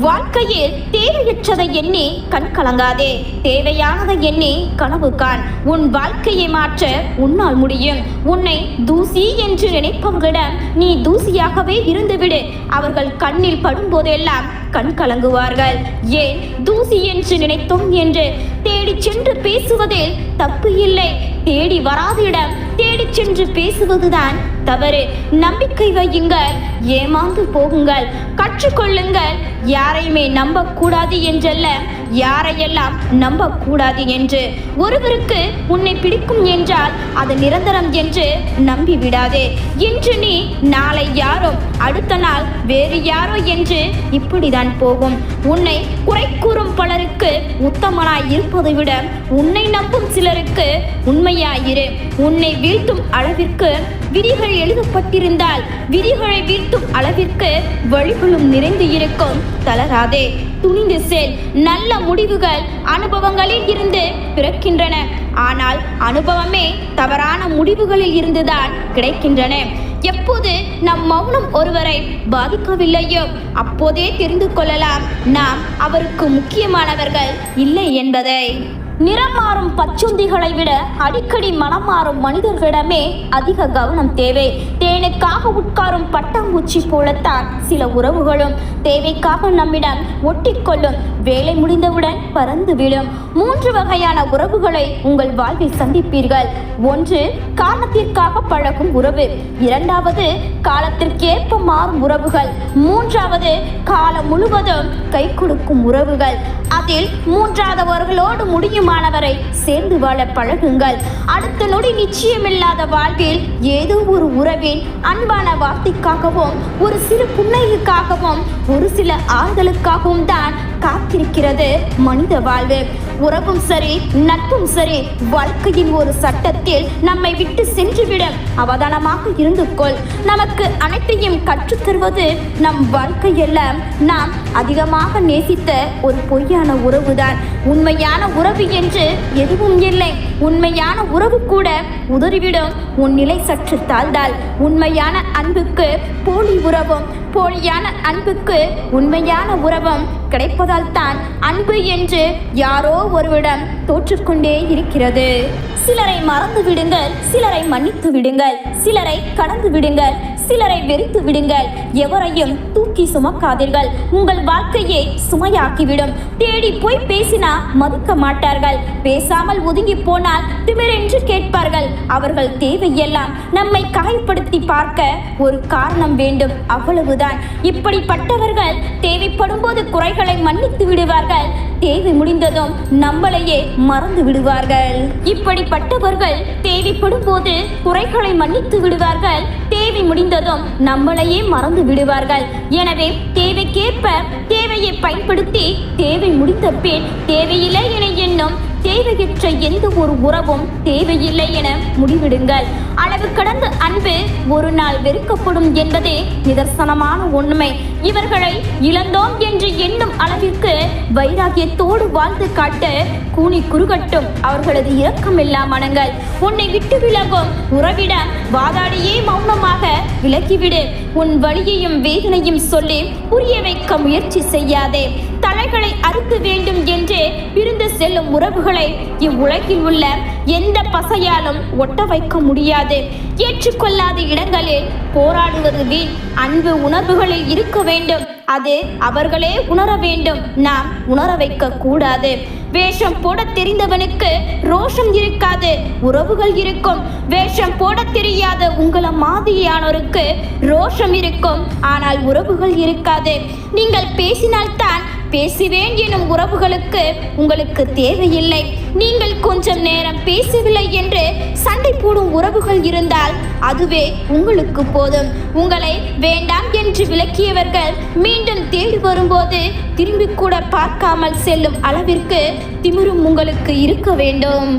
வாழ்க்கையில் தேவையற்றதை எண்ணி கண் கலங்காதே. தேவையானதை எண்ணி கனவு காண். உன் வாழ்க்கையை மாற்ற உன்னால் முடியும். உன்னை தூசி என்று நினைப்பவர்களிடம் நீ தூசியாகவே இருந்துவிடு. அவர்கள் கண்ணில் படும்போதெல்லாம் கண் கலங்குவார்கள். ஏன்? தூசி என்று நினைத்தோம் என்று. தேடிச் சென்று பேசுவதில் தப்பு இல்லை. தேடி வராத இடம். சென்று பேசுவதுதான் தவறு. நம்பிக்கை வையுங்கள். ஏமாந்து போகுங்கள். கற்றுக்கொள்ளுங்கள். யாரையுமே நம்பக்கூடாது என்றல்ல யாரையெல்லாம் நம்பக்கூடாது என்று ஒருவருக்கு உன்னை பிடிக்கும் என்றால் அது நிரந்தரம் என்று நம்பி விடாதே இன்று நீ நாளை யாரோ அடுத்த நாள் வேறு யாரோ என்று இப்படிதான் போகும். உன்னை குறை கூறும் பலருக்கு உத்தமனாய் இருப்பதை விட உன்னை நம்பும் சிலருக்கு உண்மையாயிரு. உன்னை வீழ்த்தும் அளவிற்கு விதிகள் எழுதப்பட்டிருந்தால் விதிகளை வீழ்த்தும் அளவிற்கு வழிகளும் நிறைந்து இருக்கும் தளராதே. துணிந்து செல். நல்ல முடிவுகள் அனுபவங்களில் இருந்து பிறக்கின்றன. ஆனால் அனுபவமே தவறான முடிவுகளில் இருந்துதான் கிடைக்கின்றன. எப்போது நம் மௌனம் ஒருவரை பாதிக்கவில்லையோ அப்போதே தெரிந்து கொள்ளலாம். நாம் அவருக்கு முக்கியமானவர்கள் இல்லை என்பதை. நிறம் மாறும் பச்சுந்திகளை விட அடிக்கடி மனம் மாறும் மனிதர்களிடமே அதிக கவனம் தேவை. தேனுக்காக உட்காரும் பட்டாம்பூச்சி போலத்தான் சில உறவுகளும். தேவைக்காக நம்மிடம் ஒட்டிக்கொள்ளும் வேலை முடிந்தவுடன் பறந்துவிடும் மூன்று வகையான உறவுகளை உங்கள் வாழ்வில் சந்திப்பீர்கள். ஒன்று காரணத்திற்காக பழகும் உறவு. இரண்டாவது காலத்திற்கேற்ப மாறும் உறவுகள். மூன்றாவது காலம் முழுவதும் கை கொடுக்கும் உறவுகள். அதில் மூன்றாதவர்களோடு முடியுமானவரை சேர்ந்து வாழ பழகுங்கள். அடுத்த நொடி நிச்சயமில்லாத வாழ்வில் ஏதோ ஒரு உறவின் அன்பான வார்த்தைக்காகவும் ஒரு சிறு புன்னகைக்காகவும் ஒரு சில ஆறுதலுக்காகவும் தான் காத்திருக்கிறது மனித வாழ்வு. உறவும் சரி நட்பும் சரி வாழ்க்கையின் ஒரு சட்டத்தில் நம்மை விட்டு சென்றுவிடும் அவதானமாக இருந்து கொள். நமக்கு அனைத்தையும் கற்றுத்தருவது நம் வாழ்க்கையெல்லாம் நாம் அதிகமாக நேசித்த ஒரு பொய்யான உறவுதான். உண்மையான உறவு என்று எதுவும் இல்லை. உண்மையான உறவு கூட உதறிவிடும். உன் நிலை சற்று தாழ்ந்தால் உண்மையான அன்புக்கு போலி உறவும். போலியான அன்புக்கு உண்மையான உறவும் கிடைப்பதால் தான் அன்பு என்று யாரோ ஒருவிடம் தோற்றுக்கொண்டே இருக்கிறது. சிலரை மறந்து விடுங்கள் சிலரை மன்னித்து விடுங்கள் சிலரை கடந்து விடுங்கள் சிலரை வெறுத்து விடுங்கள். எவரையும் தூக்கி சுமக்காதீர்கள். உங்கள் வாழ்க்கையை சுமையாக்கிவிடும் தேடி போய் பேசினா மதிக்க மாட்டார்கள். பேசாமல் ஒதுங்கி போனால் திமிரென்று கேட்பார்கள். அவர்கள் தேவையெல்லாம் நம்மை காயப்படுத்தி பார்க்க ஒரு காரணம் வேண்டும். அவ்வளவுதான். இப்படிப்பட்டவர்கள் தேவைப்படும் போது குறைகளை மன்னித்து விடுவார்கள். தேவை முடிந்ததும் நம்மளையே மறந்து விடுவார்கள். இப்படிப்பட்டவர்கள் தேவைப்படும் போது குறைகளை மன்னித்து விடுவார்கள். தேவை முடிந்ததும் நம்மளையே மறந்து விடுவார்கள். எனவே தேவைக்கேற்ப தேவையை பயன்படுத்தி தேவை முடிந்த பின் தேவையில்லை என எண்ணும் தேவையற்ற எந்த ஒரு உறவும் தேவையில்லை என முடிவிடுங்கள். அளவு கடந்த அன்பு ஒரு நாள் வெறுக்கப்படும் என்பதே நிதர்சனமான உண்மை. இவர்களை இழந்தோம் என்று எண்ணும் அளவிற்கு வைராகியத்தோடு வாழ்ந்து காட்ட கூனி குறுகட்டும் அவர்களது இரக்கமில்லா மனங்கள் உன்னை விட்டு விலகும் உறவிடம் வாதாடியே மௌனமாக விலகிவிடு. உன் வழியையும் வேதனையும் சொல்லி புரிய வைக்க முயற்சி செய்யாதே. தலைகளை அறுக்க வேண்டும் என்று பிரிந்து செல்லும் உறவுகளை இவ்வுலகில் உள்ள எந்த பசையாலும் ஒட்ட வைக்க முடியாது. ஏற்றுக்கொள்ளாத இடங்களில் போராடுவது வீண் அன்பு உணர்வுகளில் இருக்க வேண்டும். அது அவர்களே உணர வேண்டும். நாம் உணர வைக்க கூடாது. வேஷம் போட தெரிந்தவனுக்கு ரோஷம் இருக்காது. உறவுகள் இருக்கும். வேஷம் போட தெரியாத உங்கள மாதிரியானோருக்கு ரோஷம் இருக்கும். ஆனால் உறவுகள் இருக்காது. நீங்கள் பேசினால்தான் பேசுவேன் எனும் உறவுகளுக்கு உங்களுக்கு தேவையில்லை. நீங்கள் கொஞ்சம் நேரம் பேசவில்லை என்று சண்டை போடும் உறவுகள் இருந்தால் அதுவே உங்களுக்கு போதும். உங்களை வேண்டாம் என்று விளக்கியவர்கள் மீண்டும் தேடி வரும்போது திரும்பி கூட பார்க்காமல் செல்லும் அளவிற்கு திமிரும் உங்களுக்கு இருக்க வேண்டும்.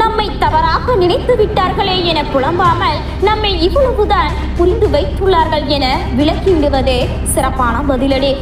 நம்மை தவறாக நினைத்து விட்டார்களே என புலம்பாமல் நம்மை இவ்வளவுதான் புரிந்து வைத்துள்ளார்கள் என விளக்கிவிடுவதே சிறப்பான பதிலடி.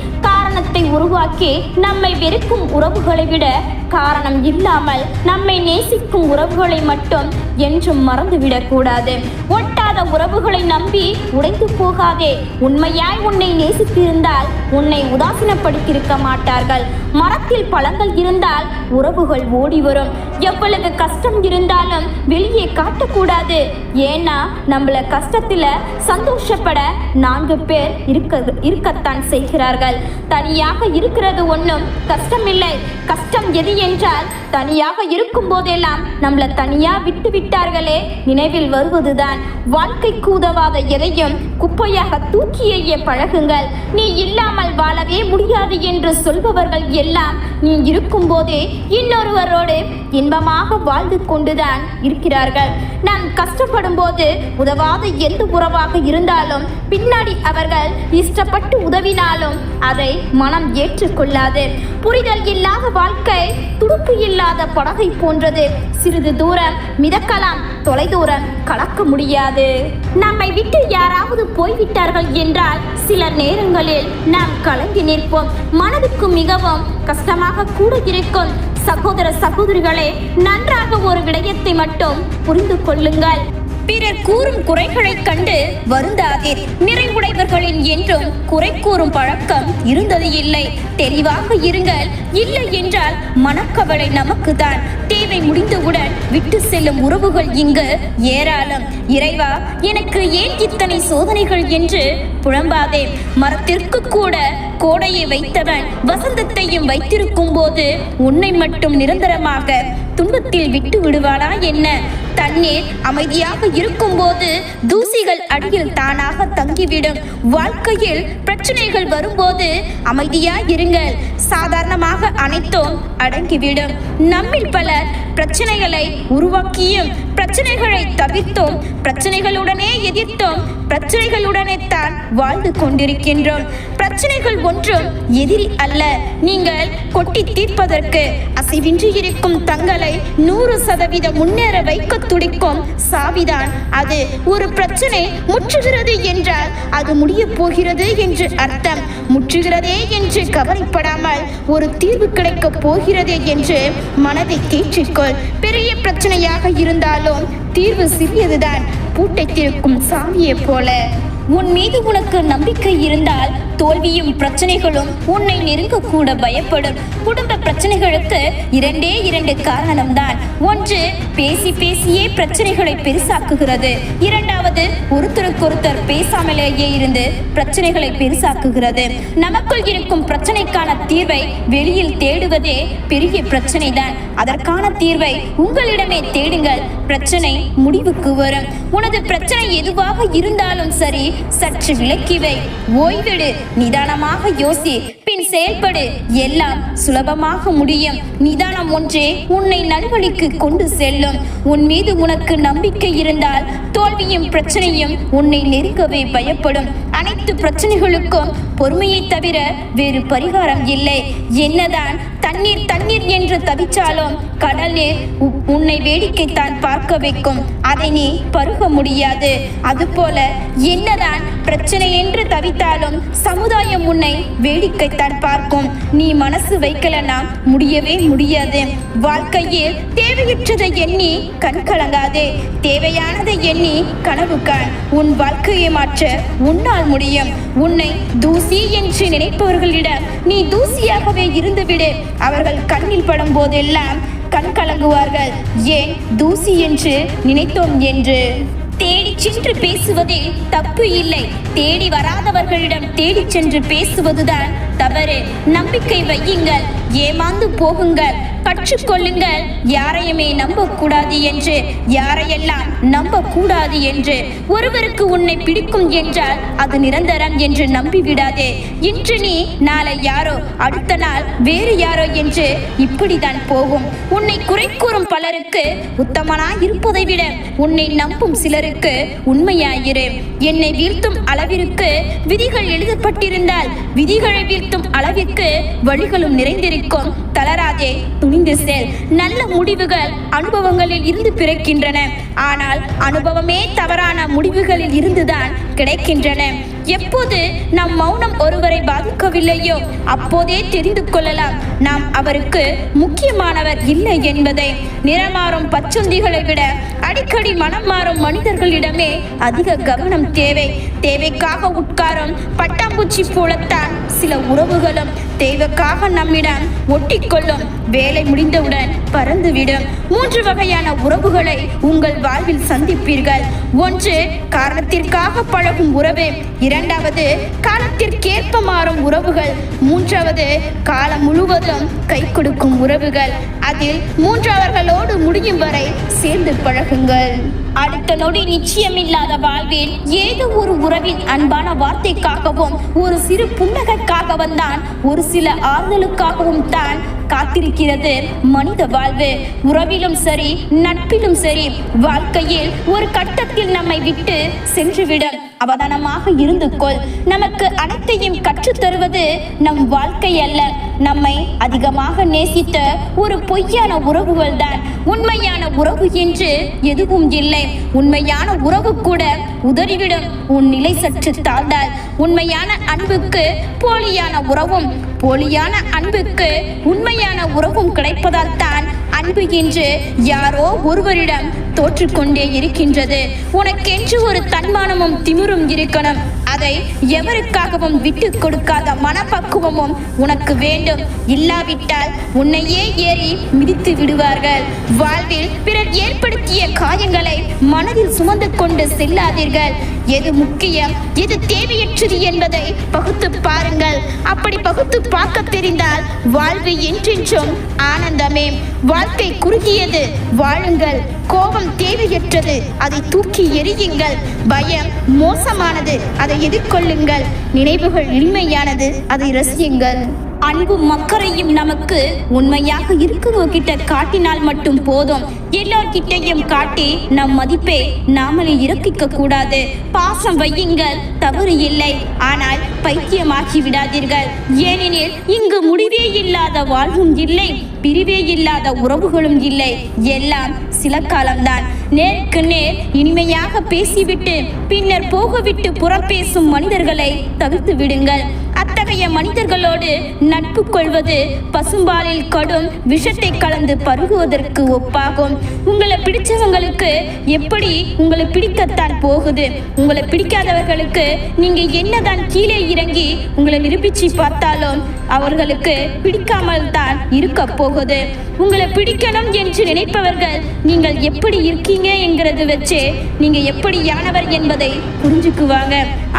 உருவாக்கி நம்மை வெறுக்கும் உறவுகளை விட காரணம் இல்லாமல் நம்மை நேசிக்கும் உறவுகளை மட்டும் என்றும் மறந்துவிடக் கூடாது ஒட்டாத உறவுகளை நம்பி உடைந்து போகாதே. உண்மையாய் உன்னை நேசித்திருந்தால் உன்னை உதாசீனப்படுத்தியிருக்க மாட்டார்கள். மரத்தில் பழங்கள் இருந்தால் உறவுகள் ஓடி வரும் எவ்வளவு கஷ்டம் இருந்தாலும் வெளியே காட்டக்கூடாது. ஏன்னா நம்மள கஷ்டத்துல சந்தோஷப்பட நான்கு பேர் இருக்க இருக்கத்தான் செய்கிறார்கள். தனியாக இருக்கிறது ஒன்றும் கஷ்டமில்லை. கஷ்டம் எது என்றால் தனியாக இருக்கும் போதெல்லாம் நம்மள தனியா விட்டு விட்டார்களே. நினைவில் வருவதுதான். வாழ்க்கைக்கு உதவாத எதையும் குப்பையாக தூக்கி எறிய பழகுங்கள். நீ இல்லாமல் வாழவே முடியாது என்று சொல்பவர்கள் எல்லாம் நீ இருக்கும்போதே இன்னொருவரோடு இன்பமாக வாழ்ந்து கொண்டுதான் இருக்கிறார்கள். நாம் கஷ்டப்படும் போது உதவாத எந்த உறவாக இருந்தாலும் பின்னாடி அவர்கள் இஷ்டப்பட்டு உதவினாலும் அதை மனம் ஏற்றுக்கொள்ளாது. புரிதல் இல்லாத வாழ்க்கை துடுப்பு இல்லாத படகை போன்றது. சிறிது தூரம் மிதக்கலாம். தொலைதூரம் கலக்க முடியாது. நம்மை விட்டு யாராவது போய்விட்டார்கள் என்றால் சில நேரங்களில் நாம் கலங்கி நிற்போம். மனதுக்கு மிகவும் கஷ்டமாக கூட இருக்கும். சகோதர சகோதரிகளே நன்றாக ஒரு விடயத்தை மட்டும் புரிந்து கொள்ளுங்கள். பிறர் கூறும் குறைகளைக் கண்டு வருந்தாதீர் நிறைவுடையவர்களின் என்றும் குறை கூறும் பழக்கம் இருந்தது இல்லை. தெளிவாக இருங்கள். இல்லை என்றால் மனக்கவலை நமக்குதான் தேவை முடிந்தவுடன் விட்டு செல்லும் உறவுகள் இங்கு ஏராளம். இறைவா எனக்கு ஏன் இத்தனை சோதனைகள் என்று புலம்பாதே. மரத்திற்கு கூட கோடையை வைத்தவன் வசந்தத்தையும் வைத்திருக்கும் போது உன்னை மட்டும் நிரந்தரமாக துன்பத்தில் விட்டு விடுவாளா என்ன? தண்ணீர் அமைதியாக இருக்கும்போது தூசிகள் அடியில் தானாக தங்கிவிடும். வாழ்க்கையில் பிரச்சனைகள் வரும்போது அமைதியா இருங்கள். சாதாரணமாக அனைத்தும் அடங்கிவிடும். நம்மில் பலர் பிரச்சனைகளை உருவாக்கியும் பிரச்சனைகளை தவிர்த்தோம். பிரச்சனைகளுடனே எதிர்த்தோம். பிரச்சனைகளுடனே தான் வாழ்ந்து கொண்டிருக்கின்றோம். பிரச்சனைகள் ஒன்றும் எதிரி அல்ல. நீங்கள் கொட்டி தீர்ப்பதற்கு அசைவின்றி இருக்கும் தங்களை நூறு சதவீத முன்னேற வைக்க துடிக்கும் சாவிதான் அது. ஒரு பிரச்சனை முற்றுகிறது என்றால் அது முடிய போகிறது என்று அர்த்தம். முற்றுகிறதே என்று கவலைப்படாமல் ஒரு தீர்வு கிடைக்கப் போகிறதே என்று மனதை தேற்றிக்கொள். பெரிய பிரச்சனையாக இருந்தாலும் தீர்வு சிறியதுதான். பூட்டை திறக்கும் சாமியைப் போல. உன் மீது உனக்கு நம்பிக்கை இருந்தால் தோல்வியும் பிரச்சனைகளும் உன்னை நெருங்க கூட பயப்படும். குடும்ப பிரச்சனைகளுக்கு இரண்டே இரண்டு காரணம்தான். ஒன்று பேசி பேசியே பிரச்சனைகளை பெருசாக்குகிறது. இரண்டாவது ஒருத்தருக்கொருத்தர் பேசாமலேயே இருந்து பிரச்சனைகளை பெருசாக்குகிறது. நமக்குள் இருக்கும் பிரச்சனைக்கான தீர்வை வெளியில் தேடுவதே பெரிய பிரச்சனை தான் அதற்கான தீர்வை உங்களிடமே தேடுங்கள். பிரச்சனை முடிவுக்கு வரும். உனது பிரச்சனை எதுவாக இருந்தாலும் சரி சற்று விலக்கிவை ஓய்வெடு. நிதானமாக யோசி பின் செயல்படு. எல்லாம் சுலபமாக முடியும். நிதானம் ஒன்றே உன்னை நல்வழிக்கு கொண்டு செல்லும். உன் மீது உனக்கு நம்பிக்கை இருந்தால் தோல்வியும் பிரச்சனையும் உன்னை நெருங்கவே பயப்படும். அனைத்து பிரச்சனைகளுக்கும் பொறுமையை தவிர வேறு பரிகாரம் இல்லை. என்னதான் தண்ணீர் தண்ணீர் என்று தவிச்சாலும் கடல் நீர் உ- உன்னை வேடிக்கைத்தான் பார்க்க வைக்கும். அதை நீ பருக முடியாது. அதுபோல என்னதான் பிரச்சனை என்று தவித்தாலும் சமுதாயம் உன்னை வேடிக்கைத்தான் பார்க்கும். நீ மனசு வைக்கலனா முடியவே முடியாது. வாழ்க்கையில் தேவையற்றதை எண்ணி கண் கலங்காதே. தேவையானதை எண்ணி கனவு காண். உன் வாழ்க்கையை மாற்ற உன்னால் முடியும். உன்னை தூசி என்று நினைப்பவர்களிடம் நீ தூசியாகவே இருந்துவிடு. அவர்கள் கண்ணில் படும் போதெல்லாம் கண் கலங்குவார்கள். ஏன் தூசி என்று நினைத்தோம் என்று? தேடி சென்று பேசுவதில் தப்பு இல்லை. தேடி வராதவர்களிடம் தேடி சென்று பேசுவதுதான் தவறு. நம்பிக்கை வையுங்கள். ஏமாந்து போகுங்கள். கற்றுக்கொள்ளுங்கள். யாரையுமே நம்பக்கூடாது என்று யாரையெல்லாம் நம்பக்கூடாது என்று. ஒருவருக்கு உன்னை பிடிக்கும் என்றால் அது நிரந்தரம் என்று நம்பிவிடாதே. இன்று நீ நாளை யாரோ அடுத்த நாள் வேறு யாரோ என்று இப்படிதான் போகும். உன்னை குறை கூறும் பலருக்கு உத்தமனா இருப்பதை விட உன்னை நம்பும் சிலருக்கு உண்மையாயிரு. என்னை வீழ்த்தும் அளவிற்கு விதிகள் எழுதப்பட்டிருந்தால் விதிகளை வீழ்த்தும் அளவிற்கு வழிகளும் நிற்கும். தளராதே துணிந்து செல். நல்ல முடிவுகள் அனுபவங்களில் இருந்து பிறக்கின்றன. ஆனால் அனுபவமே தவறான முடிவுகளில் இருந்துதான் கிடைக்கின்றன. எப்போது நம் மௌனம் ஒருவரை பாதிக்கவில்லையோ அப்போதே தெரிந்து கொள்ளலாம். நாம் அவருக்கு முக்கியமானவர் இல்லை என்பதை. நிறமாறும் பச்சொந்திகளை விட அடிக்கடி மனம் மாறும் மனிதர்களிடமே அதிக கவனம் தேவை. தேவைக்காக உட்காரும் பட்டாம்பூச்சி போலத்தான் சில உறவுகளும் தேவைக்காக நம்மிடம் ஒட்டிக்கொள்ளும் வேலை முடிந்தவுடன் பறந்துவிடும். மூன்று வகையான உறவுகளை உங்கள் வாழ்வில் சந்திப்பீர்கள். ஒன்று காரணத்திற்காக பழகும் உறவு. இரண்டாவது காலத்திற்கேற்ப மாறும் உறவுகள். மூன்றாவது காலம் முழுவதும் கை கொடுக்கும் உறவுகள். அதில் மூன்றாவர்களோடு முடியும் வரை சேர்ந்து பழகுங்கள். அடுத்த நொடி நிச்சயமில்லாத வாழ்வில் ஏதோ ஒரு உறவின் அன்பான வார்த்தைக்காகவும் ஒரு சிறு புன்னகைக்காகவும் தான் ஒரு சில ஆறுதலுக்காகவும் தான் காத்திருக்கிறது மனித வாழ்வு. உறவிலும் சரி நட்பிலும் சரி வாழ்க்கையில் ஒரு கட்டத்தில் நம்மை விட்டு சென்றுவிடும் அவதானமாக இருந்து கொள். நமக்கு அனைத்தையும் கற்றுத் தருவது நம் வாழ்க்கை அல்ல. நம்மை அதிகமாக நேசித்த ஒரு பொய்யான உறவுகள் தான் உண்மையான உறவு என்று எதுவும் இல்லை. உண்மையான உறவு கூட உதறிவிடும். உன் நிலை சற்று தாழ்ந்தால் உண்மையான அன்புக்கு போலியான உறவும் போலியான அன்புக்கு உண்மையான உறவும் கிடைப்பதால் தான் அன்பு என்று யாரோ ஒருவரிடம் தோற்றுக்கொண்டே இருக்கின்றது. உனக்கென்று ஒரு தன்மானமும் திமிரும் இருக்கணும். அதை எவருக்காகவும் விட்டு கொடுக்காத மனப்பக்குவமும் உனக்கு வேண்டும். இல்லாவிட்டால் உன்னையே ஏறி மிதித்து விடுவார்கள். வாழ்வில் பிறர் ஏற்படுத்திய காயங்களை மனதில் சுமந்து கொண்டு செல்லாதீர்கள். எது முக்கியம் எது தேவையற்றது என்பதை பகுத்து பாருங்கள். அப்படி பகுத்து பார்க்க தெரிந்தால் வாழ்வு என்றென்றும் ஆனந்தமே. வாழ்க்கை குறுகியது. வாழுங்கள். கோபம் தேவையற்றது. அதை தூக்கி எறியுங்கள். பயம் மோசமானது. அதை எதிர்கொள்ளுங்கள். நினைவுகள் இனிமையானது. அதை ரசியுங்கள். அன்பும் மக்கரையும் நமக்கு உண்மையாக இருக்கிறவங்க கிட்ட காட்டினால் மட்டும் போதும். எல்லார்கிட்டையும் காட்டி நம் மதிப்பை நாமளே இறக்கிக்க கூடாது. பாசம் வையுங்கள் தவறு இல்லை. ஆனால் பைத்தியமாக்கி விடாதீர்கள். ஏனெனில் இங்கு முடிவே இல்லாத வாழ்வும் இல்லை பிரிவே இல்லாத உறவுகளும் இல்லை. எல்லாம் சில காலம்தான். நேருக்கு நேர் இனிமையாக பேசிவிட்டு பின்னர் போகவிட்டு புறப்பேசும் மனிதர்களை தவிர்த்து விடுங்கள். அத்தகைய மனிதர்களோடு நட்பு கொள்வது பசும்பாலில் கடும் விஷத்தை கலந்து பருகுவதற்கு ஒப்பாகும். உங்களை பிடிச்சவங்களுக்கு எப்படி உங்களை பிடிக்கத்தான் போகுது? உங்களை பிடிக்காதவர்களுக்கு நீங்க என்னதான் கீழே இறங்கி உங்களை நிரூபிச்சு பார்த்தாலும் அவர்களுக்கு பிடிக்காமல் தான் இருக்க போகுது. உங்களை பிடிக்கணும் என்று நினைப்பவர்கள் நீங்கள் எப்படி இருக்கீங்க என்கிறது வச்சு நீங்க எப்படியானவர் என்பதை புரிஞ்சுக்குவாங்க.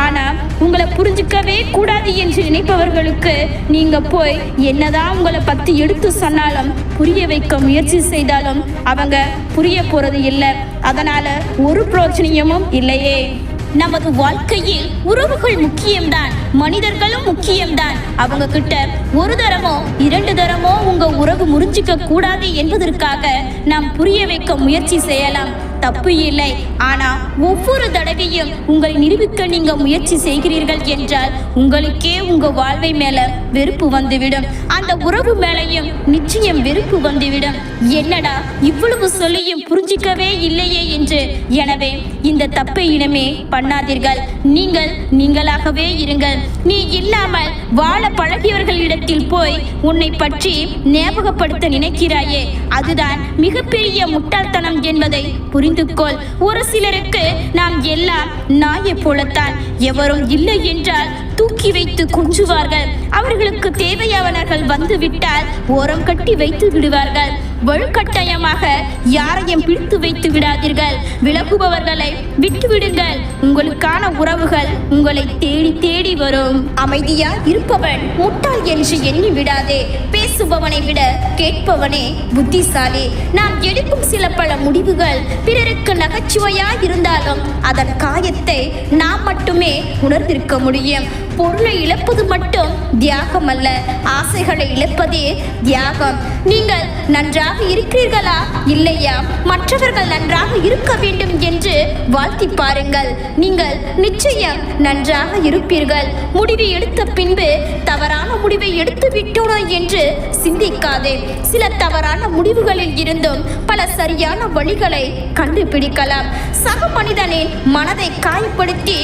ஆனா உங்களை புரிஞ்சுக்கவே கூடாது என்று நினைப்பவர்களுக்கு நீங்க போய் என்னதான் உங்களை பத்தி எடுத்து சொன்னாலும் புரிய வைக்க முயற்சி செய்தாலும் அவங்க புரிய போறது இல்லை. அதனால ஒரு பிரச்சனையும் இல்லையே. நமது வாழ்க்கையில் உறவுகள் முக்கியம்தான் மனிதர்களும் முக்கியம்தான். அவங்க கிட்ட ஒரு தரமோ இரண்டு தரமோ உங்க உறவு முறிஞ்சிக்க கூடாது என்பதற்காக நாம் புரிய வைக்க முயற்சி செய்யலாம். தப்பு இல்லை. ஆனா ஒவ்வொரு தடவையும் உங்களை நிரூபிக்க நீங்க முயற்சி செய்கிறீர்கள் என்றால் உங்களுக்கே உங்க வாழ்வை மேல வெறுப்பு வந்துவிடும். அந்த உறவு மேலையும் நிச்சயம் வெறுப்பு வந்துவிடும். என்னடா இவ்வளவு சொல்லியும் புரிஞ்சிக்கவே இல்லையே என்று. எனவே இந்த தப்பை இனமே பண்ணாதீர்கள். நீங்கள் நீங்களாகவே இருங்கள். நீ இல்லாமல் வாழ பழகியவர்களிடத்தில் போய் உன்னை பற்றி ஞாபகப்படுத்த நினைக்கிறாயே. அதுதான் மிகப்பெரிய முட்டாள்தனம் என்பதை புரிந்து கொள் ஒரு சிலருக்கு நாம் எல்லாம் நாயை போலத்தான். எவரும் இல்லை என்றால் தூக்கி வைத்து கொஞ்சுவார்கள். அவர்களுக்கு தேவையானவர்கள் வந்து விட்டால் ஓரம் கட்டி வைத்து விடுவார்கள். வலுக்கட்டாயமாக யாரையும் பிடித்து வைத்து விடாதீர்கள். விலகுபவர்களை விட்டுவிடுங்கள். உங்களுக்கான உறவுகள் உங்களை தேடி தேடி வரும். அமைதியா இருப்பவன் முட்டாள் என்று எண்ணி விடாதே. பேசுபவனை விட கேட்பவனே புத்திசாலி. நாம் எடுக்கும் சில பல முடிவுகள் பிறருக்கு நகைச்சுவையா இருந்தாலும் அதன் காயத்தை நாம் மட்டுமே உணர்ந்திருக்க முடியும். பொருளை இழப்பது மட்டும் தியாகம் அல்ல ஆசைகளை இழப்பதே தியாகம். நீங்கள் நன்றாக இருக்கிறீர்களா? இல்லையா? மற்றவர்கள் நன்றாக இருக்க வேண்டும் என்று வாழ்த்தி பாருங்கள். நீங்கள் நிச்சயம் நன்றாக இருப்பீர்கள். முடிவை எடுத்த பின்பு தவறான முடிவை எடுத்து விட்டோனோ என்று சிந்திக்காதே. சில தவறான முடிவுகளில் இருந்தும் பல சரியான வழிகளை கண்டுபிடிக்கலாம். சக மனிதனின் மனதை காயப்படுத்தி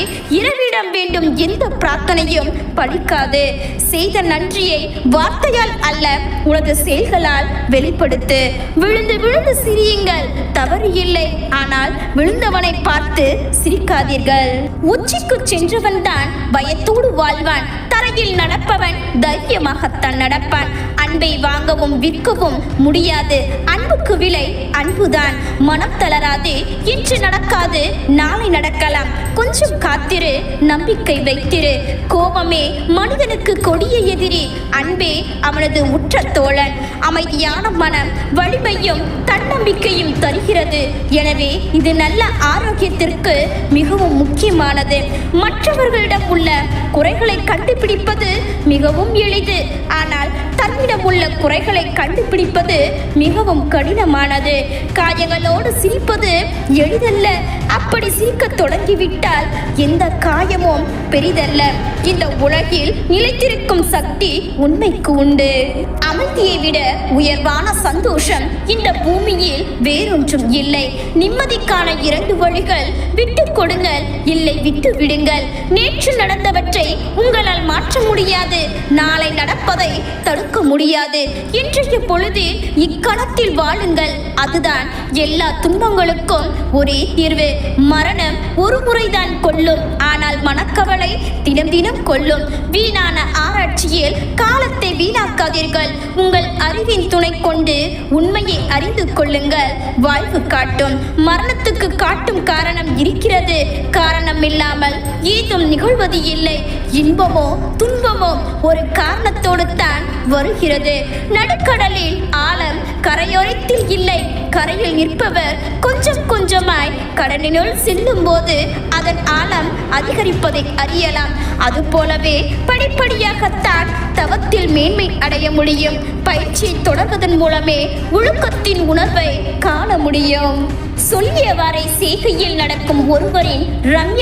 இரவிடம் வேண்டும். எந்த பிரார்த்தனையும் பலிக்காது செய்த நன்றியை வார்த்தையால் அல்ல உனது செயல்களால் வெளிப்படுத்து. விழுந்து விழுந்து சிரியுங்கள். தவறு இல்லை. ஆனால் விழுந்தவனை பார்த்து சிரிக்காதீர்கள். உச்சிக்கு சென்றவன் தான் பயத்தோடு வாழ்வான். தரையில் நடப்பவன் தைரியமாகத்தான் நடப்பான். அன்பை வாங்கவும் விற்கவும் முடியாது. அன்புக்கு விலை அன்புதான். மனம் தளராது. இன்று நடக்காது நாளை நடக்கலாம். கொஞ்சம் காத்திரு நம்பிக்கை வைத்திரு. கோபமே மனிதனுக்கு கொடிய எதிரி. அன்பே அவனது உற்ற தோழன். அமைதியான மனம் வலிமையும் தன்னம்பிக்கையும் தருகிறது. எனவே இது நல்ல ஆரோக்கியத்திற்கு மிகவும் முக்கியமானது. மற்றவர்களிடம் உள்ள குறைகளை கண்டுபிடிப்பது மிகவும் எளிது. ஆனால் தன்னிடம் உள்ள குறைகளை கண்டுபிடிப்பது மிகவும் கடினமானது. காயங்களோடு சிரிப்பது எளிதல்ல. அப்படி சிரிக்க தொடங்கிவிட்டால் எந்த காரியமும் பெரிதல்ல. இந்த உலகில் நிலைத்திருக்கும் சக்தி உண்மைக்கு உண்டு. அமைதியை விட உயர்வான சந்தோஷம் இந்த பூமியில் வேறொன்றும் இல்லை. நிம்மதிக்கான இரண்டு வழிகள் கொடுங்கள் இல்லை விட்டு விடுங்கள். நேற்று நடந்தவற்றை உங்களால் மாற்ற முடியாது. நாளை நடப்பதை தடுக்க முடியாது. இன்றைய பொழுது இக்கணத்தில் வாழுங்கள். அதுதான் எல்லா துன்பங்களுக்கும் ஒரே தீர்வு. மரணம் ஒரு முறைதான் கொல்லும். ஆனால் மனக்கவலை தினம் தினம் கொல்லும். வீணான ஆராய்ச்சியில் காலத்தை வீணாக்காதீர்கள். உங்கள் அறிவின் துணை கொண்டு உண்மையை அறிந்து கொள்ளுங்கள். வாழ்வு காட்டும். மரணத்துக்கு காட்டும் காரணம் இருக்கிறது. இருக்கிறது காரணம் இல்லாமல் ஏதும் நிகழ்வது இல்லை. இன்பமோ துன்பமோ ஒரு காரணத்தோடு தான் வருகிறது. நடுக்கடலில் ஆழம் கரையோரத்தில் இல்லை. கரையில் நிற்பவர் கொஞ்சம் கொஞ்சமாய் கடலினுள் செல்லும் போது அதன் ஆழம் அதிகரிப்பதை அறியலாம். அதுபோலவே படிப்படியாகத்தான் தவத்தில் மேன்மை அடைய முடியும். பயிற்சியை தொடர்வதன் மூலமே ஒழுக்கத்தின் உணர்வை காண முடியும். சொல்லியவாறை செய்கையில் நடக்கும் ஒருவரின்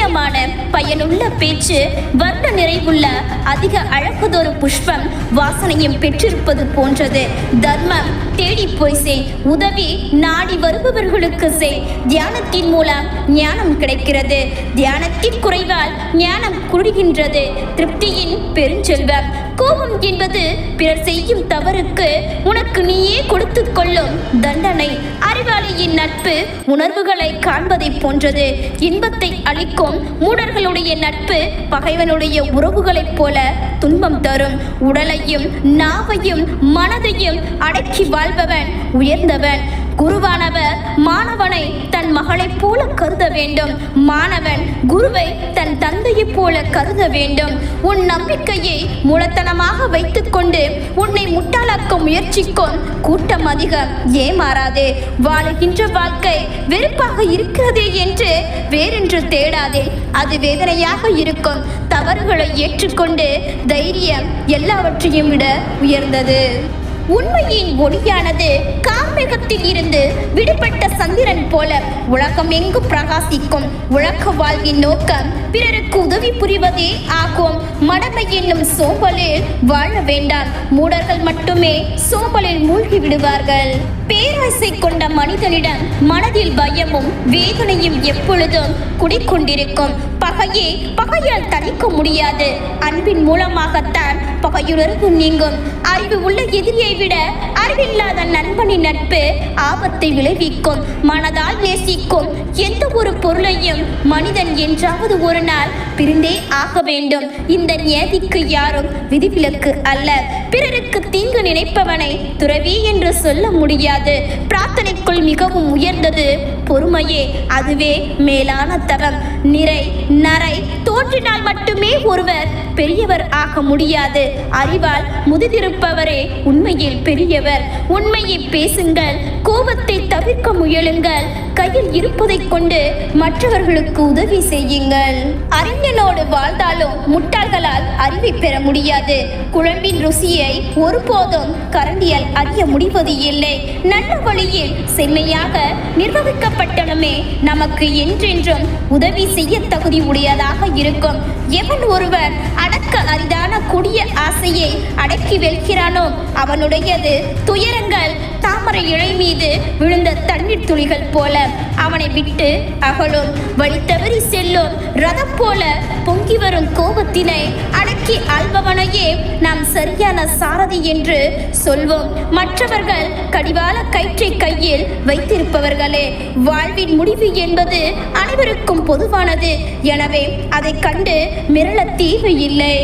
துல்லியமான பயனுள்ள பேச்சு வர்ண நிறைவுள்ள அதிக அழகுதொரு புஷ்பம் வாசனையும் பெற்றிருப்பது போன்றது. தர்மம் தேடி போய் செய் உதவி நாடி வருபவர்களுக்கு செய் தியானத்தின் மூலம் ஞானம் கிடைக்கிறது. தியானத்தின் குறைவால் ஞானம் குறுகின்றது திருப்தியின் பெருஞ்செல்வம் கோபம் என்பது பிறர் செய்யும் தவறுக்கு உனக்கு நீயே கொடுத்து கொள்ளும் தண்டனை. அறிவாளியின் நட்பு உணர்வுகளை காண்பதை போன்றது. இன்பத்தை அளிக்கும் மூடர்களுடைய நட்பு பகைவனுடைய உறவுகளைப் போல துன்பம் தரும். உடலையும் நாவையும் மனதையும் அடக்கி வாழ்பவன் உயர்ந்தவன். குருவானவர் மாணவனை தன் மகளைப் போல கருத வேண்டும். மாணவன் குருவை தன் தந்தையைப் போல கருத வேண்டும். உன் நம்பிக்கையை மூலத்தனமாக வைத்துக்கொண்டு உன்னை முட்டாளாக்க முயற்சிக்கும் கூட்டம் அதிகம். ஏமாறாதே. வாழுகின்ற வாழ்க்கை வெறுப்பாக இருக்கிறதே என்று வேறென்று தேடாதே. அது வேதனையாக இருக்கும். தவறுகளை ஏற்றுக்கொண்டு தைரியம் எல்லாவற்றையும் விட உயர்ந்தது. உண்மையின் ஒளியானது கார்மேகத்தில் இருந்து விடுபட்ட சந்திரன் போல உலகம் எங்கு பிரகாசிக்கும் உலக வாழ்வின் நோக்கம் பிறருக்கு உதவி புரிவதே ஆகும். மடமை என்னும் சோம்பலில் வாழ வேண்டாம். மூடர்கள் மட்டுமே சோம்பலில் மூழ்கி விடுவார்கள். பேராசை கொண்ட மனிதனிடம் மனதில் பயமும் வேதனையும் எப்பொழுதும் குடிக்கொண்டிருக்கும். பகையே பகையால் தணிக்க முடியாது. அன்பின் மூலமாகத்தான் பகையுணர்வு நீங்கும். அறிவு உள்ள எதிரியை விட அறிவில்லாத நண்பனின் நட்பு ஆபத்தை விளைவிக்கும். மனதால் நேசிக்கும் எந்த ஒரு பொருளையும் மனிதன் என்றாவது ஒரு நாள் பிரிந்தே ஆக வேண்டும். இந்த நியதிக்கு யாரும் விதிவிலக்கு அல்ல. பிறருக்கு தீங்கு நினைப்பவனை துறவி என்று சொல்ல முடியாது. பிரார்த்தனைக்குள் மிகவும் உயர்ந்தது. பொறுமையே அதுவே மேலான தரம். நிறை நரை தோன்றினால் மட்டுமே ஒருவர் பெரியவர் ஆக முடியாது. அறிவால் முதிதிருப்பவரே உண்மையில் பெரியவர். உண்மையை பேசுங்கள் கோபத்தை தவிர்க்க முயலுங்கள் கையில் இருப்பதை கொண்டு மற்றவர்களுக்கு உதவி செய்யுங்கள். அறிஞனோடு வாழ்ந்தாலும் முட்டாள்களால் அறிவை பெற முடியாது. குழம்பின் ருசியை ஒருபோதும் கரண்டியால் அறிய முடிவது இல்லை. நல்ல வழியில் செம்மையாக நிர்வகிக்கப்பட்டனமே நமக்கு என்றென்றும் உதவி செய்ய தகுதி உடையதாக இருக்கும். எவன் ஒருவன் அடக்க அரிதான கொடிய ஆசையை அடக்கி வெல்கிறானோ அவனுடையது துயரங்கள் தாமரை இழை மீது விழுந்த தண்ணீர் துளிகள் போல அவனை விட்டு அகலும் வழி தவறி செல்லும் ரதம் போல பொங்கி வரும் கோபத்தினை அடக்கி ஆள்பவனையே நாம் சரியான சாரதி என்று சொல்வோம். மற்றவர்கள் கடிவால கயிற்றை கையில் வைத்திருப்பவர்களே வாழ்வின் முடிவு என்பது அனைவருக்கும் பொதுவானது. எனவே அதை கண்டு மிரள தேவையில்லை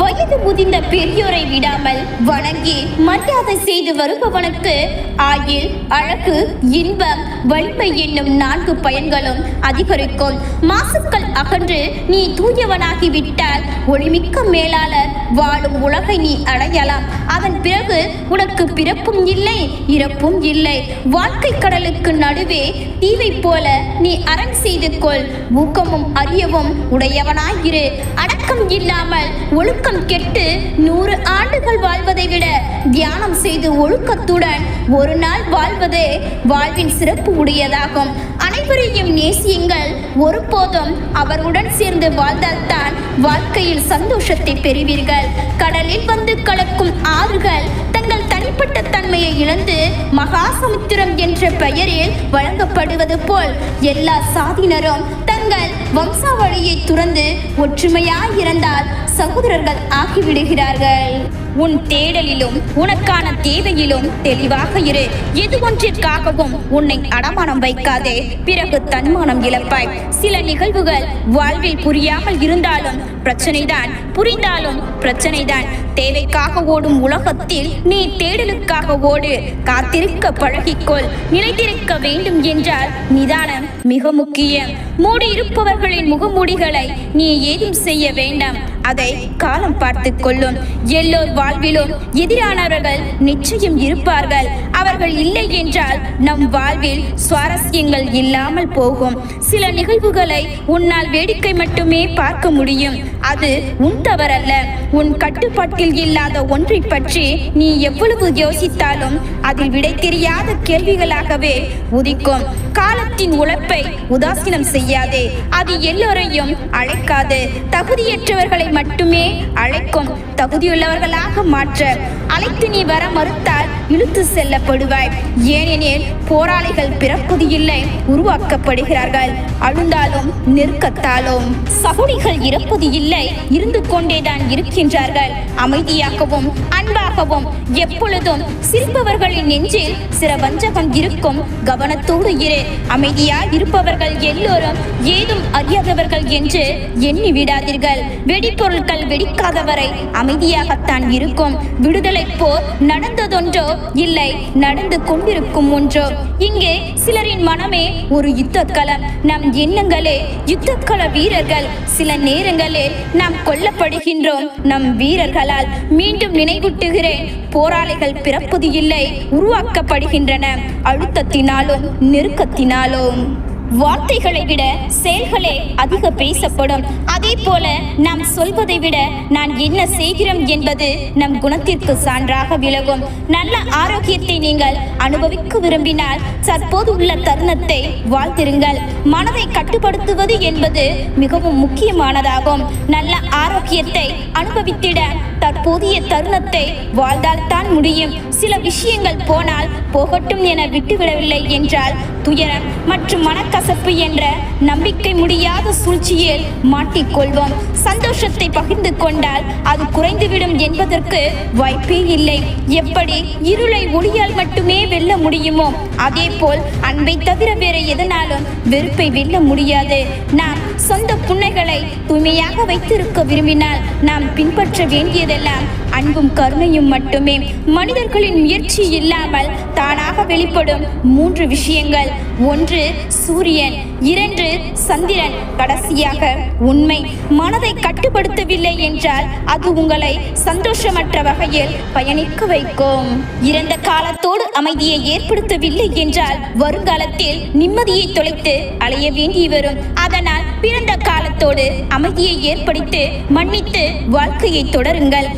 வயது முதிர்ந்த பெரியோரை விடாமல் வணங்கி மரியாதை செய்து வருபவனுக்கு ஆயில் அழகு இன்பம் வலிமை என்னும் நான்கு பயன்களும் அதிகரிக்கும். மாசுக்கள் அகன்று நீ தூயவனாகி விட்டால் ஒளிமிக்க மேலாளர் வாழும் உலகை நீ அடையலாம். அதன் பிறகு உனக்கு பிறப்பும் இல்லை இறப்பும் இல்லை. வாழ்க்கை கடலுக்கு நடுவே தீவை போல நீ அரண் செய்து கொள். ஊக்கமும் அறியவும் உடையவனாயிரு. அடக்கம் இல்லாமல் ஒழுக்கம் கெட்டு நூறு ஆண்டுகள் வாழ்வதை விட தியானம் செய்து ஒழுக்கத்துடன் ஒரு நாள் வாழ்வதே வாழ்வின் சிறப்பு உடையதாகும். அனைவரையும் நேசியுங்கள். ஒருபோதும் அவருடன் சேர்ந்து வாழ்ந்தால்தான் வாழ்க்கையில் சந்தோஷத்தை பெறுவீர்கள். கடலில் வந்து கலக்கும் ஆறுகள் தங்கள் தனிப்பட்ட தன்மையை இழந்து மகாசமுத்திரம் என்ற பெயரில் வழங்கப்படுவது போல் எல்லா சாதியினரும் தங்கள் வம்சாவளியை துறந்து ஒற்றுமையாயிருந்தால் சகோதரர்கள் ஆகிவிடுகிறார்கள். உன் தேடலிலும் உனக்கான தேவையிலும் தெளிவாக இரு. எது ஒன்றிற்காகவும் உன்னை அடமானம் வைக்காதே. பிறகு தன்மானம் இழப்பாய். சில நிகழ்வுகள் வாழ்வில் புரியாமல் இருந்தாலும் பிரச்சனைதான். புரிந்தாலும் பிரச்சனைதான். தேவைக்காக ஓடும் உலகத்தில் நீ தேடலுக்காக ஓடு. காத்திருக்க பழகிக்கொள். நிலைத்திருக்க வேண்டும் என்றால் நிதானம் மிக முக்கியம். மூடி இருப்பவர்களின் முகமூடிகளை நீ ஏதும் செய்ய வேண்டாம். அதை காலம் பார்த்து கொள்ளும். எல்லோர் வாழ்விலும் எதிரானவர்கள் நிச்சயம் இருப்பார்கள். அவர்கள் இல்லை என்றால் நம் வாழ்வில் சுவாரஸ்யங்கள் இல்லாமல் போகும். சில நிகழ்வுகளை உன்னால் வேடிக்கை மட்டுமே பார்க்க முடியும். அது உன் தவறல்ல. உன் கட்டுப்பாட்டில் இல்லாத ஒன்றை பற்றி நீ எவ்வளவு யோசித்தாலும் அதில் விடை தெரியாத கேள்விகளாகவே உதிக்கும். காலத்தின் உழைப்பை உதாசீனம் செய்யாதே. அது எல்லோரையும் அழைக்காது. தகுதியற்றவர்களை மட்டுமே அழைக்கும் தகுதியுள்ளவர்களாக மாற்ற அழைத்து நீ வர மறுத்தால் இழுத்து செல்லப்படுவாய். ஏனெனில் போராளிகள் பிறப்பது இல்லை உருவாக்கப்படுகிறார்கள். அழுந்தாலும் நெருக்கத்தாலும். சகுனிகள் இறப்பது இல்லை இருந்து கொண்டேதான் இருக்கின்றார்கள். அமைதியாகவும் அன்பாகவும் எப்பொழுதும் சிரிப்பவர்களின் நெஞ்சில் சில வஞ்சகம் இருக்கும். கவனத்தோடு இரு. அமைதியாய் இருப்பவர்கள் எல்லோரும் ஏதும் அறியாதவர்கள் என்று எண்ணி விடாதீர்கள் வெடிப்பொருட்கள் வெடிக்காதவரை அமைதியாகத்தான் இருக்கும். விடுதலை போர் நடந்ததொன்றோ இல்லை நடந்து கொண்டிருக்கும் ஒன்றோ. இங்கே சிலரின் மனமே ஒரு யுத்தக்களம் நம் எண்ணங்களே யுத்தக்கள வீரர்கள். சில நேரங்களில் நாம் கொல்லப்படுகின்றோம். நம் வீரர்களால் மீண்டும் நினைவூட்டுகிறேன். போராளிகள் பிறப்பது இல்லை உருவாக்கப்படுகின்றன. அழுத்தத்தினாலும் நெருக்கத்தினாலும். வார்த்தைகளை விட செயல்களே அதிக பேசப்படும். அதே போல நாம் சொல்வதை விட நான் என்ன செய்கிறோம் என்பது நம் குணத்திற்கு சான்றாக விலகும் நல்ல ஆரோக்கியத்தை நீங்கள் அனுபவிக்க விரும்பினால் தற்போது உள்ள தருணத்தை வாழ்த்திருங்கள். மனதை கட்டுப்படுத்துவது என்பது மிகவும் முக்கியமானதாகும். நல்ல ஆரோக்கியத்தை அனுபவித்திட தற்போதைய தருணத்தை வாழ்ந்தால்தான் முடியும். சில விஷயங்கள் போனால் போகட்டும் என விட்டுவிடவில்லை என்றால் துயரம் மற்றும் மனக்கசப்பு என்ற நம்பிக்கை முடியாத சூழ்ச்சியில் மாட்டிக்கொள்வோம். சந்தோஷத்தை பகிர்ந்து கொண்டால் அது குறைந்துவிடும் என்பதற்கு வாய்ப்பே இல்லை. எப்படி இருளை ஒளியால் மட்டுமே வெல்ல முடியுமோ அதே போல் அன்பை தவிர வேற எதனாலும் வெறுப்பை வெல்ல முடியாது. நாம் சொந்த புன்னைகளை தூய்மையாக வைத்திருக்க விரும்பினால் நாம் பின்பற்ற The Lamb. அன்பும் கருணையும் மட்டுமே. மனிதர்களின் முயற்சி இல்லாமல் தானாக வெளிப்படும் மூன்று விஷயங்கள். ஒன்று சூரியன். இரண்டு சந்திரன். கடைசியாக உண்மை. மனதை கட்டுப்படுத்தவில்லை என்றால் அது உங்களை சந்தோஷமற்ற வகையில் பயணிக்க வைக்கும். இறந்த காலத்தோடு அமைதியை ஏற்படுத்தவில்லை என்றால் வருங்காலத்தில் நிம்மதியை தொலைத்து அலைய வேண்டி வரும். அதனால் பிறந்த காலத்தோடு அமைதியை ஏற்படுத்தி மன்னித்து வாழ்க்கையை தொடருங்கள்.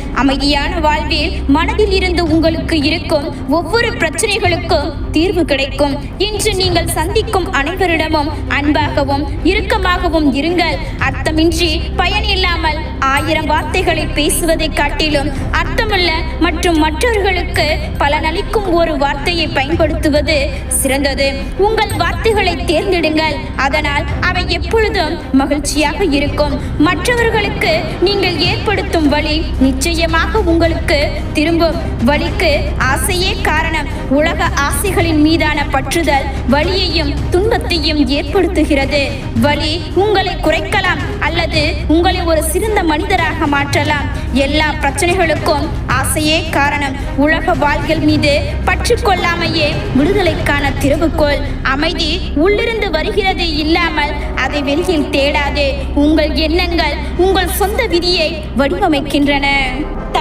அமைதியான வாழ்வில் மனதில் இருந்து உங்களுக்கு இருக்கும் ஒவ்வொரு பிரச்சனைகளுக்கும் தீர்வு கிடைக்கும். இன்று நீங்கள் சந்திக்கும் அனைவரிடமும் அன்பாகவும் இறுக்கமாகவும் இருங்கள். அர்த்தமின்றி பயன் இல்லாமல் ஆயிரம் வார்த்தைகளை பேசுவதை காட்டிலும் அர்த்தமுள்ள மற்றும் மற்றவர்களுக்கு பலனளிக்கும் ஒரு வார்த்தையை பயன்படுத்துவது சிறந்தது. உங்கள் வார்த்தைகளை தேர்ந்தெடுங்கள். அதனால் அவை எப்பொழுதும் மகிழ்ச்சியாக இருக்கும். மற்றவர்களுக்கு நீங்கள் ஏற்படுத்தும் வழி நிச்சயமாக உங்களுக்கு திரும்பும் வழிக்கு ஆசையே காரணம். உலக ஆசைகளின் மீதான பற்றுதல் வழியையும் துன்பத்தையும் ஏற்படுத்துகிறது. வழி உங்களை குறைக்கலாம் அல்லது உங்களை ஒரு சிறந்த மனிதராக மாற்றலாம். எல்லா பிரச்சனைகளுக்கும் ஆசையே காரணம். உலக வாழ்கள் மீது பற்று கொள்ளாமையே விடுதலைக்கான திறவுகோல் அமைதி உள்ளிருந்து வருகிறது இல்லாமல் அதை வெளியில் தேடாது. உங்கள் எண்ணங்கள் உங்கள் சொந்த விதியை வடிவமைக்கின்றன.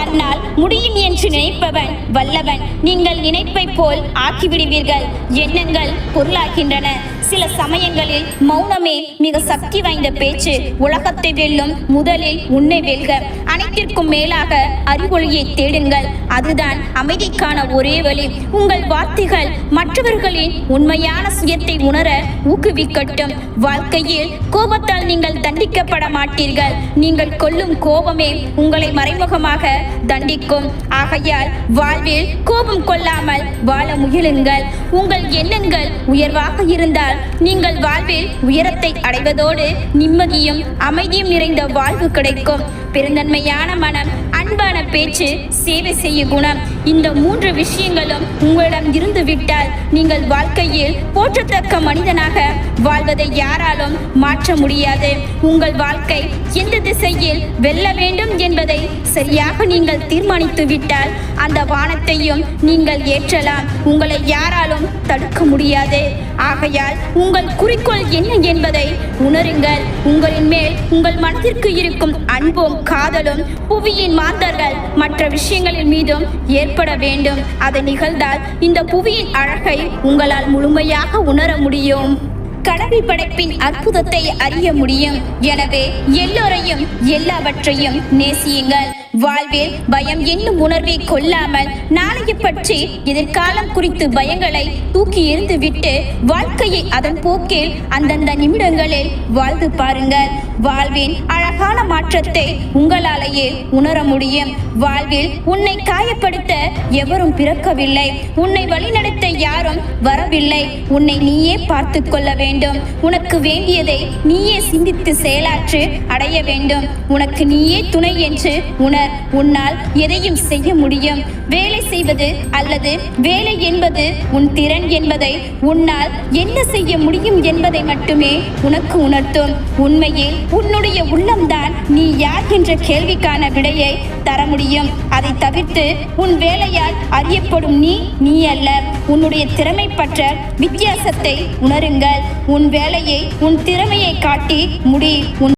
தன்னால் முடியும் என்று நினைப்பவன் வல்லவன். நீங்கள் நினைப்பை போல் ஆக்கிவிடுவீர்கள். எண்ணங்கள் பொருளாகின்றன. சில சமயங்களில் மௌனமே மிக சக்தி வாய்ந்த பேச்சு உலகத்தை வெல்லும் முதலில் உன்னை வெல்க. அனைத்திற்கும் மேலாக அறிவொளியை தேடுங்கள். அதுதான் அமைதிக்கான ஒரே வழி. உங்கள் வார்த்தைகள் மற்றவர்களின் உண்மையான சுயத்தை உணர ஊக்குவிக்கட்டும். வாழ்க்கையில் கோபத்தால் நீங்கள் தண்டிக்கப்பட மாட்டீர்கள். நீங்கள் கொல்லும் கோபமே உங்களை மறைமுகமாக தண்டிக்கும். ஆகையால் வாழ்வில் கோபம் கொள்ளாமல் வாழ முயலுங்கள். உங்கள் எண்ணங்கள் உயர்வாக இருந்தால் நீங்கள் வாழ்வில் உயரத்தை அடைவதோடு நிம்மதியும் அமைதியும் நிறைந்த வாழ்வு கிடைக்கும். பெருந்தன்மையான மனம் அன்பான பேச்சு சேவை செய்ய குணம். இந்த மூன்று விஷயங்களும் உங்களிடம் இருந்து விட்டால் நீங்கள் வாழ்க்கையில் போற்றத்தக்க மனிதனாக வாழ்வதை யாராலும் மாற்ற முடியாது. உங்கள் வாழ்க்கை எந்த திசையில் வெல்ல வேண்டும் என்பதை சரியாக நீங்கள் தீர்மானித்து விட்டால் அந்த வானத்தையும் நீங்கள் ஏற்றலாம். உங்களை யாராலும் தடுக்க முடியாது. ஆகையால் உங்கள் குறிக்கோள் என்ன என்பதை உணருங்கள். உங்களின் மேல் உங்கள் மனதிற்கு இருக்கும் அன்பும் காதலும் புவியின் மாந்தர்கள் மற்ற விஷயங்களின் மீதும் ஏற்பட வேண்டும். அதை நிகழ்ந்தால் இந்த புவியின் அழகை உங்களால் முழுமையாக உணர முடியும். கடவுள் படைப்பின் அற்புதத்தை அறிய முடியும். எனவே எல்லோரையும் எல்லாவற்றையும் நேசியுங்கள். வாழ்வில் பயம் என்னும் உணர்வை கொள்ளாமல் நாளைய பற்றி எதிர்காலம் குறித்து பயங்களை தூக்கி எறிந்துவிட்டு வாழ்க்கையை அதன் போக்கில் அந்தந்த நிமிடங்களில் வாழ்ந்து பாருங்கள். வாழ்வின் அழகான மாற்றத்தை உங்களாலேயே உணர முடியும். வாழ்வில் உன்னை காயப்படுத்த எவரும் பிறக்கவில்லை. உன்னை வழிநடத்த யாரும் வரவில்லை. உன்னை நீயே பார்த்து கொள்ள வேண்டும். உனக்கு வேண்டியதை நீயே சிந்தித்து செயலாற்று அடைய வேண்டும். உனக்கு நீயே துணை என்று உணர். உன்னால் எதையும் செய்ய முடியும். வேலை செய்வது அல்லது வேலை என்பது உன் திறன் என்பதை உன்னால் என்ன செய்ய முடியும் என்பதை மட்டுமே உனக்கு உணர்த்தும். உண்மையில் உன்னுடைய உள்ளம்தான் நீ யார் என்ற கேள்விக்கான விடையை தர முடியும். அதை தவிர்த்து உன் வேலையால் அறியப்படும் நீ நீ அல்ல உன்னுடைய திறமை பற்ற வித்தியாசத்தை உணருங்கள். உன் வேலையை உன் திறமையை காட்டி முடி உன்